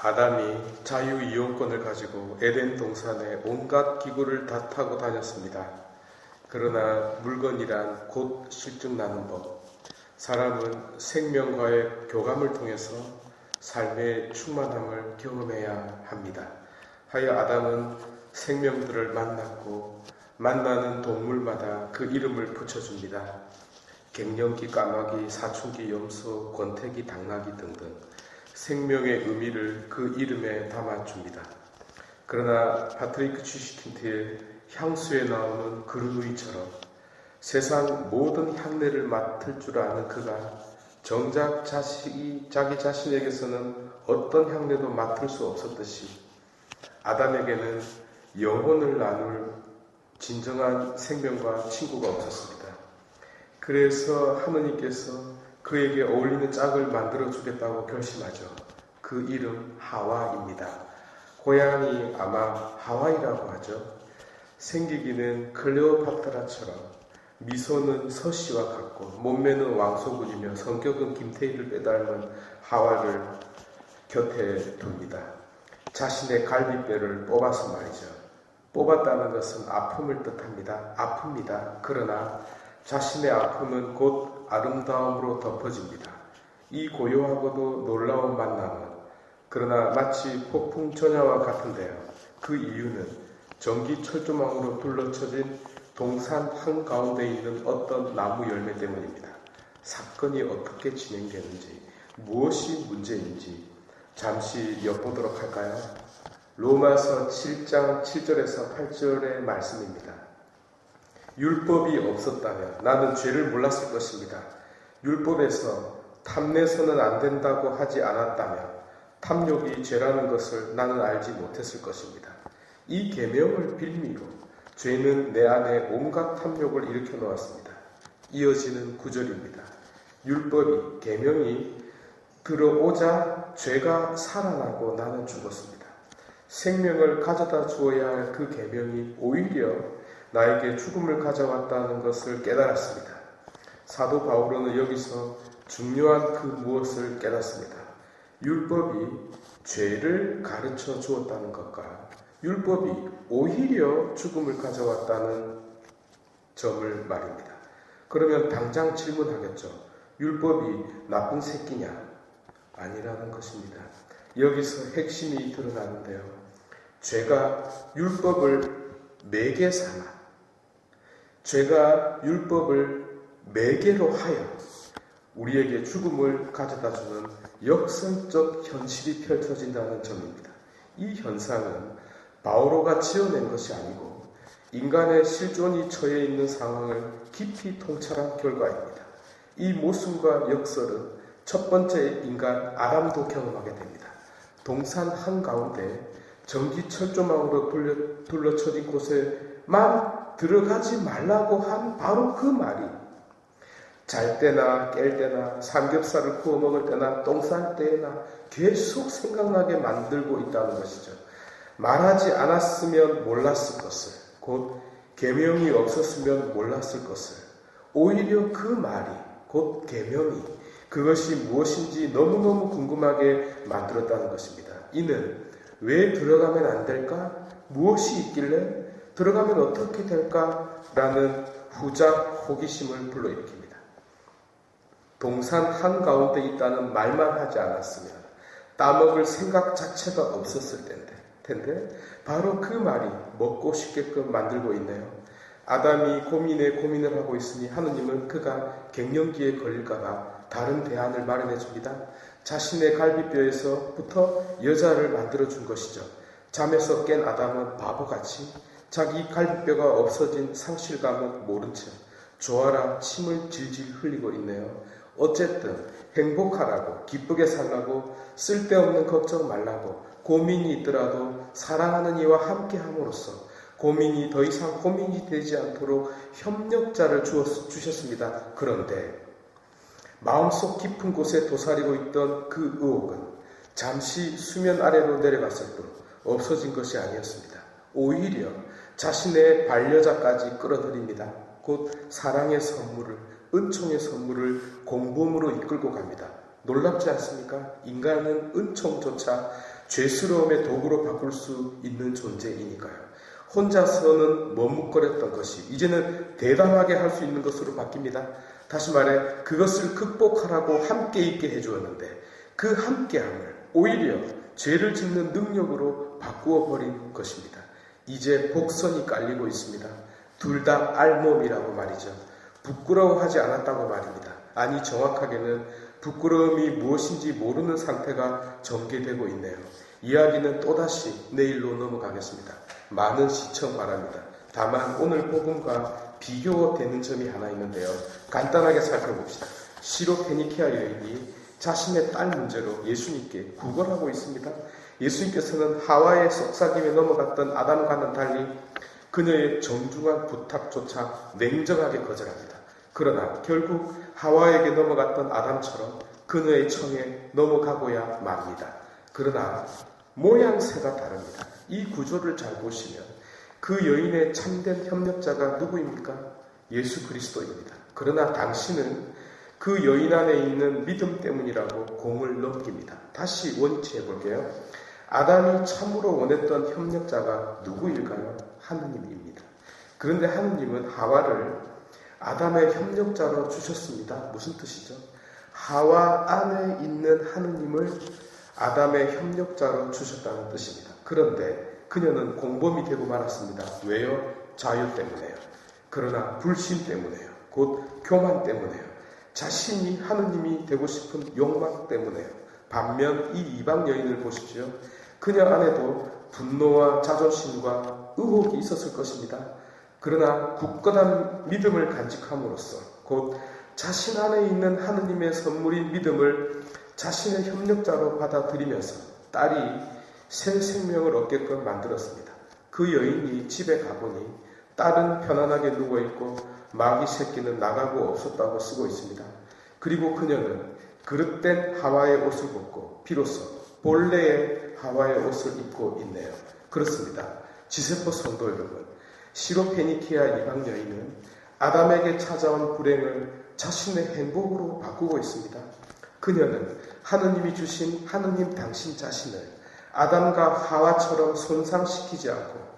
아담이 자유이용권을 가지고 에덴 동산에 온갖 기구를 다 타고 다녔습니다. 그러나 물건이란 곧 실증 나는 법. 사람은 생명과의 교감을 통해서 삶의 충만함을 경험해야 합니다. 하여 아담은 생명들을 만났고 만나는 동물마다 그 이름을 붙여줍니다. 갱년기 까마귀, 사춘기 염소, 권태기 당나귀 등등 생명의 의미를 그 이름에 담아줍니다. 그러나 파트리크 취시킨트의 향수에 나오는 그루누이처럼 세상 모든 향내를 맡을 줄 아는 그가 정작 자식이 자기 자신에게서는 어떤 향내도 맡을 수 없었듯이 아담에게는 영혼을 나눌 진정한 생명과 친구가 없었습니다. 그래서 하느님께서 그에게 어울리는 짝을 만들어 주겠다고 결심하죠. 그 이름 하와입니다. 고향이 아마 하와이라고 하죠. 생기기는 클레오파트라처럼 미소는 서씨와 같고 몸매는 왕소군이며 성격은 김태희를 빼닮은 하와를 곁에 둡니다. 자신의 갈비뼈를 뽑아서 말이죠. 뽑았다는 것은 아픔을 뜻합니다. 아픕니다. 그러나 자신의 아픔은 곧 아름다움으로 덮어집니다. 이 고요하고도 놀라운 만남은 그러나 마치 폭풍 전야와 같은데요. 그 이유는 전기 철조망으로 둘러쳐진 동산 한가운데 있는 어떤 나무 열매 때문입니다. 사건이 어떻게 진행되는지, 무엇이 문제인지 잠시 엿보도록 할까요? 로마서 7장 7절에서 8절의 말씀입니다. 율법이 없었다면 나는 죄를 몰랐을 것입니다. 율법에서 탐내서는 안 된다고 하지 않았다면 탐욕이 죄라는 것을 나는 알지 못했을 것입니다. 이 계명을 빌미로 죄는 내 안에 온갖 탐욕을 일으켜 놓았습니다. 이어지는 구절입니다. 율법이 계명이 들어오자 죄가 살아나고 나는 죽었습니다. 생명을 가져다 주어야 할 그 계명이 오히려 나에게 죽음을 가져왔다는 것을 깨달았습니다. 사도 바울은 여기서 중요한 그 무엇을 깨닫습니다. 율법이 죄를 가르쳐 주었다는 것과 율법이 오히려 죽음을 가져왔다는 점을 말입니다. 그러면 당장 질문하겠죠. 율법이 나쁜 새끼냐? 아니라는 것입니다. 여기서 핵심이 드러나는데요. 죄가 율법을 매개 삼아, 죄가 율법을 매개로 하여 우리에게 죽음을 가져다 주는 역설적 현실이 펼쳐진다는 점입니다. 이 현상은 바오로가 지어낸 것이 아니고 인간의 실존이 처해 있는 상황을 깊이 통찰한 결과입니다. 이 모순과 역설은 첫 번째 인간 아담도 경험하게 됩니다. 동산 한가운데 전기 철조망으로 둘러, 둘러쳐진 곳에만 들어가지 말라고 한 바로 그 말이 잘 때나 깰 때나 삼겹살을 구워 먹을 때나 똥 쌀 때나 계속 생각나게 만들고 있다는 것이죠. 말하지 않았으면 몰랐을 것을 곧 계명이 없었으면 몰랐을 것을 오히려 그 말이 곧 계명이 그것이 무엇인지 너무너무 궁금하게 만들었다는 것입니다. 이는 왜 들어가면 안 될까? 무엇이 있길래 들어가면 어떻게 될까? 라는 후작 호기심을 불러일으킵니다. 동산 한가운데 있다는 말만 하지 않았으면 따먹을 생각 자체가 없었을 텐데, 텐데 바로 그 말이 먹고 싶게끔 만들고 있네요. 아담이 고민에 고민을 하고 있으니 하느님은 그가 갱년기에 걸릴까봐 다른 대안을 마련해 줍니다. 자신의 갈비뼈에서부터 여자를 만들어 준 것이죠. 잠에서 깬 아담은 바보같이 자기 갈비뼈가 없어진 상실감은 모른 채 조아라 침을 질질 흘리고 있네요. 어쨌든 행복하라고 기쁘게 살라고 쓸데없는 걱정 말라고 고민이 있더라도 사랑하는 이와 함께 함으로써 고민이 더 이상 고민이 되지 않도록 협력자를 주셨습니다. 그런데 마음속 깊은 곳에 도사리고 있던 그 의혹은 잠시 수면 아래로 내려갔을 뿐 없어진 것이 아니었습니다. 오히려 자신의 반려자까지 끌어들입니다. 곧 사랑의 선물을, 은총의 선물을 공범으로 이끌고 갑니다. 놀랍지 않습니까? 인간은 은총조차 죄스러움의 도구로 바꿀 수 있는 존재이니까요. 혼자서는 머뭇거렸던 것이 이제는 대담하게 할 수 있는 것으로 바뀝니다. 다시 말해 그것을 극복하라고 함께 있게 해주었는데 그 함께함을 오히려 죄를 짓는 능력으로 바꾸어 버린 것입니다. 이제 복선이 깔리고 있습니다. 둘 다 알몸이라고 말이죠. 부끄러워하지 않았다고 말입니다. 아니 정확하게는 부끄러움이 무엇인지 모르는 상태가 전개되고 있네요. 이야기는 또다시 내일로 넘어가겠습니다. 많은 시청 바랍니다. 다만 오늘 복음과 비교되는 점이 하나 있는데요. 간단하게 살펴봅시다. 시로 페니키아 여인이 자신의 딸 문제로 예수님께 구걸하고 있습니다. 예수님께서는 하와의 속삭임에 넘어갔던 아담과는 달리 그녀의 정중한 부탁조차 냉정하게 거절합니다. 그러나 결국 하와에게 넘어갔던 아담처럼 그녀의 청에 넘어가고야 맙니다. 그러나 모양새가 다릅니다. 이 구조를 잘 보시면 그 여인의 참된 협력자가 누구입니까? 예수 그리스도입니다. 그러나 당신은 그 여인 안에 있는 믿음 때문이라고 공을 넘깁니다. 다시 원치해 볼게요. 아담이 참으로 원했던 협력자가 누구일까요? 하느님입니다. 그런데 하느님은 하와를 아담의 협력자로 주셨습니다. 무슨 뜻이죠? 하와 안에 있는 하느님을 아담의 협력자로 주셨다는 뜻입니다. 그런데 그녀는 공범이 되고 말았습니다. 왜요? 자유 때문에요. 그러나 불신 때문에요. 곧 교만 때문에요. 자신이 하느님이 되고 싶은 욕망 때문에요. 반면 이 이방 여인을 보십시오. 그녀 안에도 분노와 자존심과 의혹이 있었을 것입니다. 그러나 굳건한 믿음을 간직함으로써 곧 자신 안에 있는 하느님의 선물인 믿음을 자신의 협력자로 받아들이면서 딸이 새 생명을 얻게끔 만들었습니다. 그 여인이 집에 가보니 딸은 편안하게 누워있고 마귀 새끼는 나가고 없었다고 쓰고 있습니다. 그리고 그녀는 그릇된 하와의 옷을 벗고 비로소 본래의 하와의 옷을 입고 있네요. 그렇습니다. 지세포 성도 여러분, 시로페니키아 이방 여인은 아담에게 찾아온 불행을 자신의 행복으로 바꾸고 있습니다. 그녀는 하느님이 주신 하느님 당신 자신을 아담과 하와처럼 손상시키지 않고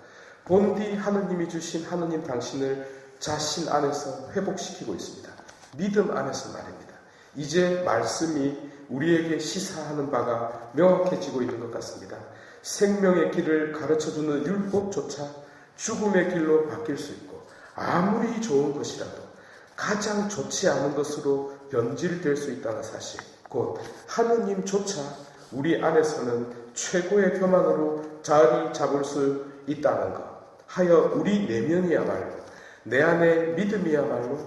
본디 하느님이 주신 하느님 당신을 자신 안에서 회복시키고 있습니다. 믿음 안에서 말입니다. 이제 말씀이 우리에게 시사하는 바가 명확해지고 있는 것 같습니다. 생명의 길을 가르쳐주는 율법조차 죽음의 길로 바뀔 수 있고 아무리 좋은 것이라도 가장 좋지 않은 것으로 변질될 수 있다는 사실, 곧 하느님조차 우리 안에서는 최고의 교만으로 자리 잡을 수 있다는 것. 하여 우리 내면이야말로 내 안에 믿음이야말로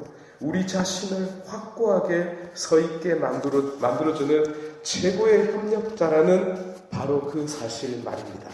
우리 자신을 확고하게 서 있게 만들어, 만들어주는 최고의 협력자라는 바로 그 사실 말입니다.